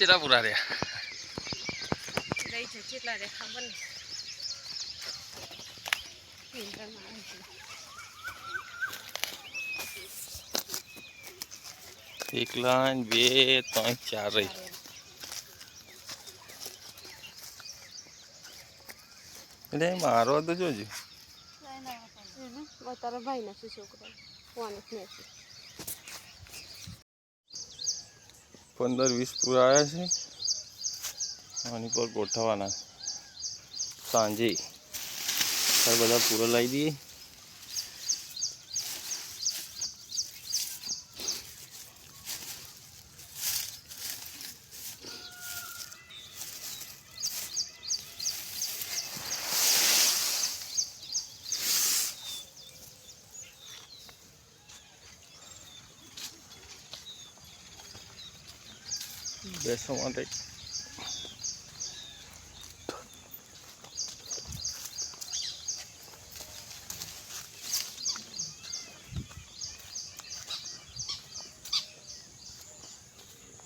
ચેલા પૂરા રહ્યા? કેટલા રે ખબર નહીં. કેન્દ્રમાં આવી છે. એક લાઈન બે ત્રણ ચાર રહી. એટલે મારો તો જોજો. તારા ભાઈ નથી છોકરા કોને નથી પંદર વીસ પૂરા આવ્યા છે. આની પર ગોઠવવાના સાંજે બધા પૂરા લાવી દઈએ. બેસવા માટે.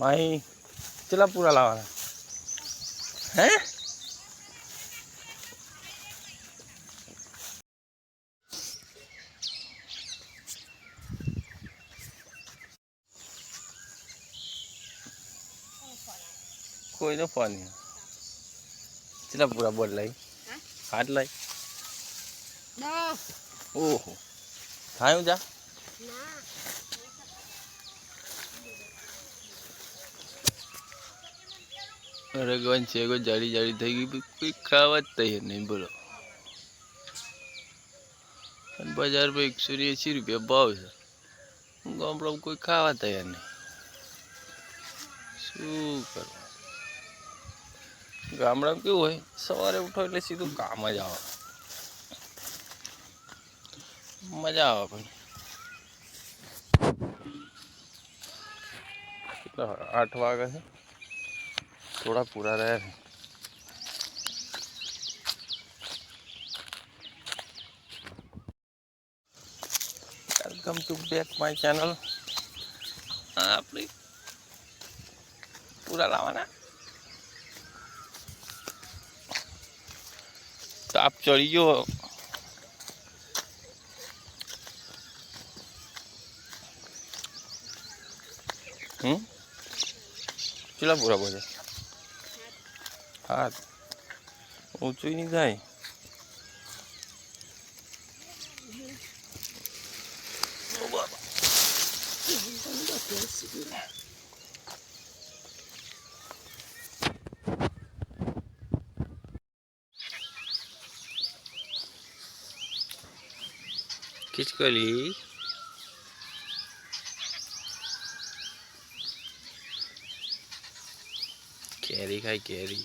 માહી કેટલા પૂરા લાવવાના? હે? કોઈનો ફોન નહીં. કેટલા પૂરા બોલ લઈ? હાથ લઈ? ઓહો. થાય જા. ના. અરે છે કોઈ જાડી જાડી થઈ ગઈ કોઈ ખાવા જ તૈયાર નહીં બોલો. બજાર પર એકસો એંસી રૂપિયા ભાવ છે. ગામડા કોઈ ખાવા તૈયાર નહીં. શું કરવું ગામડામાં કેવું હોય, સવારે ઉઠો એટલે સીધું કામ જ આવે. મજા આવે પણ. કેટલા આઠ વાગે છે. થોડા પૂરા રહ્યા છે. Welcome to back my channel આપણી પૂરા લાવવાના? તાપ ચડી ગયો હમ કેટલા પૂરા બોલે હા ઊંચું નહીં થાય ઓ ખીચકલી કેરી ખાય કેરી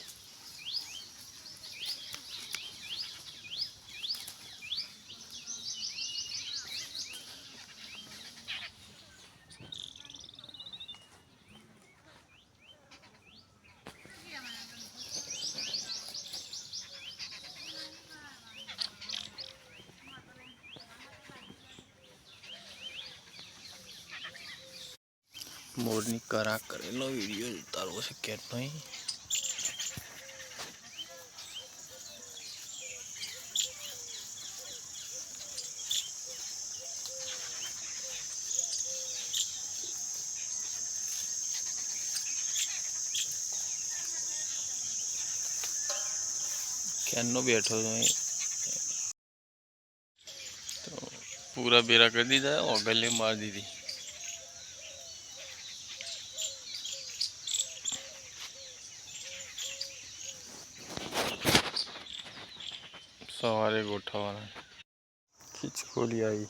મોરની કરા કરેલો વીડિયો ઉતારવો છે કે નહીં ક્યારનો બેઠો છું અહીં તો પૂરા બેરા કરી દીધા ઓગલે મારી દીધી સવારે ગોઠવવાના. ખીચકોલી આવી.